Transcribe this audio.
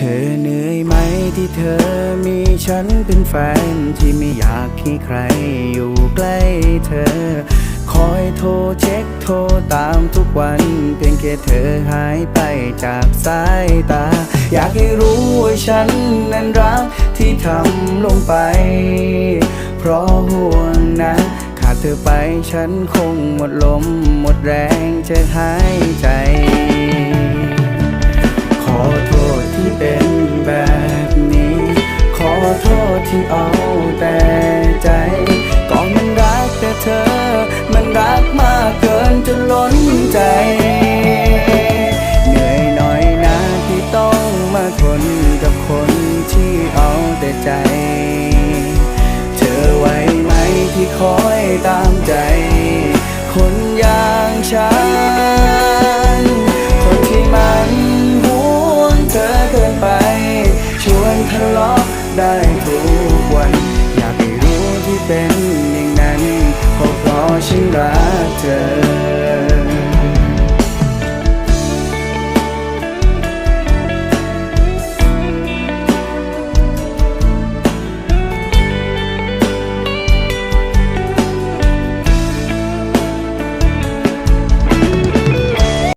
เธอเหนื่อยไหมที่เธอมีฉันเป็นแฟนที่ไม่อยากให้ใครอยู่ใกล้เธอ คอยโทรเช็คโทรตามทุกวัน เพียงแค่เธอหายไปจากสายตา อยากให้รู้ว่าฉันนั้นรักที่ทำลงไป เพราะห่วงนะขาดเธอไปฉันคงหมดลมหมดแรงจะหายใจ ที่เอาแต่ใจก่อนมันรักแต่เธอ มันรักมากเกินจนล้นใจ เหนื่อยหน่อยนะที่ต้องมาทนกับคนที่เอาแต่ใจ เธอไหวไหมที่คอยตามใจ คนอย่างฉัน คนที่มันห่วงเธอเกินไป ชวนทะเลาะ ได้ทุกวัน อยากให้รู้ที่เป็นอย่างนั้นเพราะเพราะฉันรักเธอ